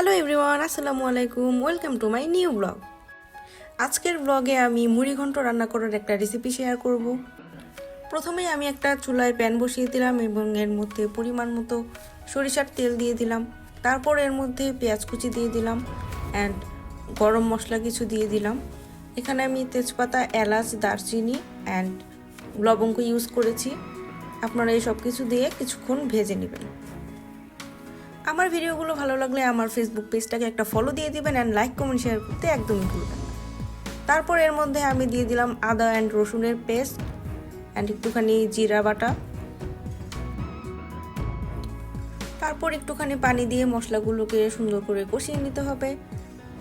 Hello everyone, আসসালামু আলাইকুম। Welcome to my new blog. আজকের ব্লগে আমি মুড়ি ঘন্ট রান্না করার একটা রেসিপি শেয়ার করব। প্রথমেই আমি একটা চুলায় প্যান বসিয়ে দিলাম এবং এর মধ্যে পরিমাণ মতো সরিষার তেল দিয়ে দিলাম। তারপর এর মধ্যে পেঁয়াজ কুচি দিয়ে দিলাম অ্যান্ড গরম মশলা কিছু দিয়ে দিলাম। এখানে আমি তেজপাতা, এলাচ, দারচিনি অ্যান্ড লবঙ্গ ইউজ করেছি। আপনারা এই সব কিছু দিয়ে কিছুক্ষণ ভেজে নেবেন। আমার ভিডিওগুলো ভালো লাগলে আমার ফেসবুক পেজটাকে একটা ফলো দিয়ে দিবেন অ্যান্ড লাইক কমেন্ট শেয়ার করতে একদমই ভুলবেন তারপর এর মধ্যে আমি দিয়ে দিলাম আদা অ্যান্ড রসুনের পেস্ট অ্যান্ড একটুখানি জিরা বাটা। তারপর একটুখানি পানি দিয়ে মশলাগুলোকে সুন্দর করে কষিয়ে নিতে হবে।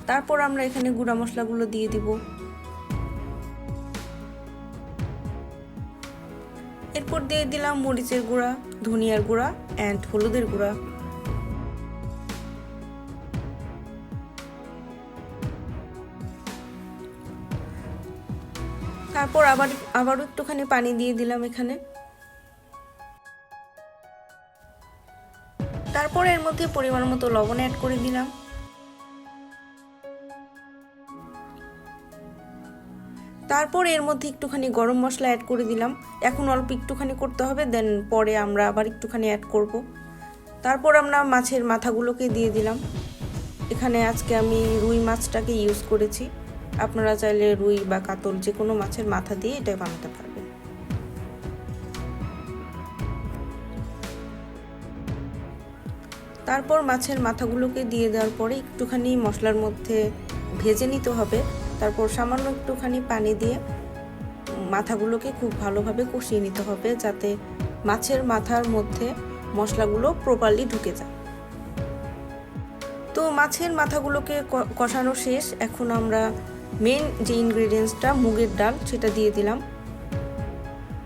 তারপর আমরা এখানে গুঁড়া মশলাগুলো দিয়ে দিব। এরপর দিয়ে দিলাম মরিচের গুঁড়া, ধনিয়ার গুঁড়া অ্যান্ড হলুদের গুঁড়া। তারপর আবার, আবারও একটুখানি পানি দিয়ে দিলাম এখানে। তারপর এর মধ্যে পরিমাণ মতো লবণ অ্যাড করে দিলাম। তারপর এর মধ্যে একটুখানি গরম মশলা অ্যাড করে দিলাম। এখন অল্প একটুখানি করতে হবে দেন পরে আমরা আবার একটুখানি অ্যাড করব। তারপর আমরা মাছের মাথাগুলোকে দিয়ে দিলাম। এখানে আজকে আমি রুই মাছটাকে ইউজ করেছি। আপনারা চাইলে রুই বা কাতল যে কোনো মাছের মাথা দিয়ে এটা বানাতে পারবেন। তারপর মাছের মাথাগুলোকে দিয়ে দেওয়ার পরে একটুখানি মশলার মধ্যে ভেজে নিতে হবে। তারপর সামান্য একটুখানি পানি দিয়ে মাথাগুলোকে খুব ভালোভাবে কষিয়ে নিতে হবে যাতে মাছের মাথার মধ্যে মশলাগুলো প্রপারলি ঢুকে যায়। তো মাছের মাথাগুলোকে কষানো শেষ। এখন আমরা মেন যে ইনগ্রিডিয়েন্টসটা মুগের ডাল, সেটা দিয়ে দিলাম।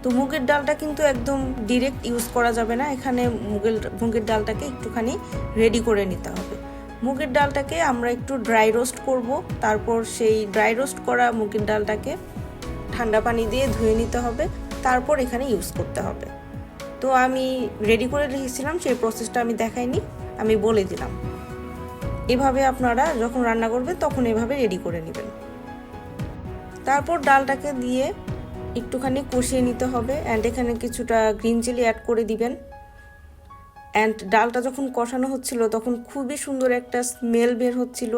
তো মুগের ডালটা কিন্তু একদম ডিরেক্ট ইউজ করা যাবে না। এখানে মুগের মুগের ডালটাকে একটুখানি রেডি করে নিতে হবে। মুগের ডালটাকে আমরা একটু ড্রাই রোস্ট করব। তারপর সেই ড্রাই রোস্ট করা মুগের ডালটাকে ঠান্ডা পানি দিয়ে ধুয়ে নিতে হবে। তারপর এখানে ইউজ করতে হবে। তো আমি রেডি করে রেখেছিলাম, সেই প্রসেসটা আমি দেখাইনি, আমি বলে দিলাম। এভাবে আপনারা যখন রান্না করবেন, তখন এভাবে রেডি করে নেবেন। তারপর ডালটাকে দিয়ে একটুখানি কষিয়ে নিতে হবে অ্যান্ড এখানে কিছুটা গ্রিন চিলি অ্যাড করে দিবেন। অ্যান্ড ডালটা যখন কষানো হচ্ছিল, তখন খুবই সুন্দর একটা স্মেল বের হচ্ছিল।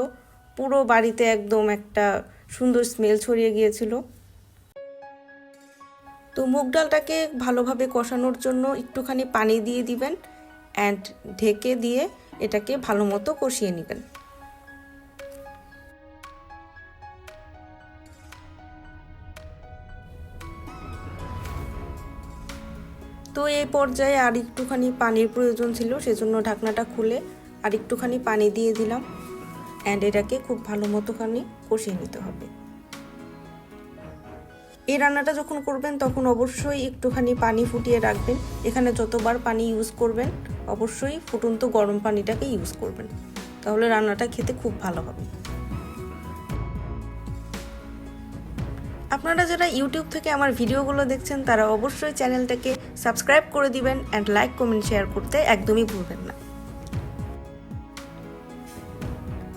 পুরো বাড়িতে একদম একটা সুন্দর স্মেল ছড়িয়ে গিয়েছিল। তো মুগ ডালটাকে ভালোভাবে কষানোর জন্য একটুখানি পানি দিয়ে দিবেন অ্যান্ড ঢেকে দিয়ে এটাকে ভালো মতো কষিয়ে নেবেন। তো এই পর্যায়ে আর একটুখানি পানির প্রয়োজন ছিল, সেজন্য ঢাকনাটা খুলে আর একটুখানি পানি দিয়ে দিলাম। অ্যান্ড এটাকে খুব ভালো মতোখানি কষিয়ে নিতে হবে। এই রান্নাটা যখন করবেন, তখন অবশ্যই একটুখানি পানি ফুটিয়ে রাখবেন। এখানে যতবার পানি ইউজ করবেন, অবশ্যই ফুটন্ত গরম পানিটাকে ইউজ করবেন। তাহলে রান্নাটা খেতে খুব ভালো হবে। আপনারা যারা ইউটিউব থেকে আমার ভিডিওগুলো দেখছেন, তারা অবশ্যই চ্যানেলটাকে সাবস্ক্রাইব করে দিবেন অ্যান্ড লাইক কমেন্ট শেয়ার করতে একদমই ভুলবেন না।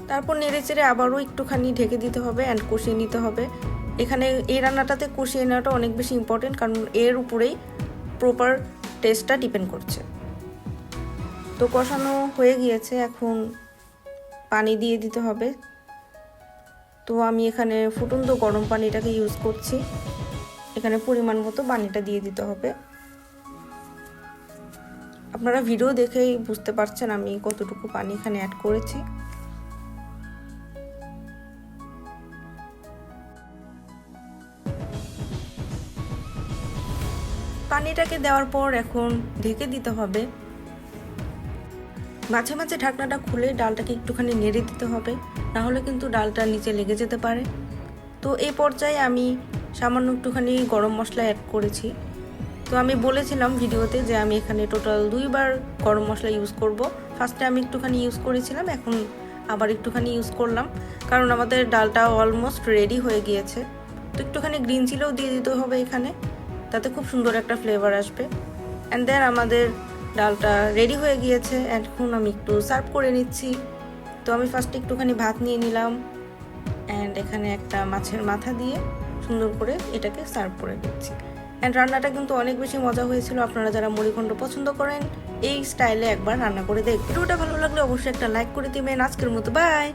তারপর নেড়ে চেড়ে আবারও একটুখানি ঢেকে দিতে হবে অ্যান্ড কষিয়ে নিতে হবে। এখানে এই রান্নাটাতে কষিয়ে নেওয়াটা অনেক বেশি ইম্পর্টেন্ট কারণ এর উপরেই প্রপার টেস্টটা ডিপেন্ড করছে। তো কষানো হয়ে গিয়েছে, এখন পানি দিয়ে দিতে হবে। তো আমি এখানে ফুটন্ত গরম পানিটাকে ইউজ করছি। এখানে পরিমাণ মতো পানিটা দিয়ে দিতে হবে। আপনারা ভিডিও দেখেই বুঝতে পারছেন আমি কতটুকু পানি এখানে অ্যাড করেছি। পানিটাকে দেওয়ার পর এখন ঢেকে দিতে হবে। মাঝে মাঝে ঢাকনাটা খুলে ডালটাকে একটুখানি নেড়ে দিতে হবে। নাহলে কিন্তু ডালটা নিচে লেগে যেতে পারে। তো এই পর্যায়ে আমি সামান্য একটুখানি গরম মশলা অ্যাড করেছি। তো আমি বলেছিলাম ভিডিওতে যে আমি এখানে টোটাল দুইবার গরম মশলা ইউজ করব। ফার্স্টে আমি একটুখানি ইউজ করেছিলাম, এখন আবার একটুখানি ইউজ করলাম। কারণ আমাদের ডালটা অলমোস্ট রেডি হয়ে গিয়েছে। তো একটুখানি গ্রিন চিলিও দিয়ে দিতে হবে এখানে, তাতে খুব সুন্দর একটা ফ্লেভার আসবে। অ্যান্ড দেন আমাদের ডালটা রেডি হয়ে গিয়েছে, এখন আমি একটু সার্ভ করে নিচ্ছি। তো আমি ফার্স্টে একটুখানি ভাত নিয়ে নিলাম অ্যান্ড এখানে একটা মাছের মাথা দিয়ে সুন্দর করে এটাকে সার্ভ করে দিচ্ছি অ্যান্ড রান্নাটা কিন্তু অনেক বেশি মজা হয়েছিল, আপনারা যারা মুড়িখণ্ড পছন্দ করেন, এই স্টাইলে একবার রান্না করে দেখ ভিডিওটা ভালো লাগলে অবশ্যই একটা লাইক করে দিবেন। আজকের মতো বাই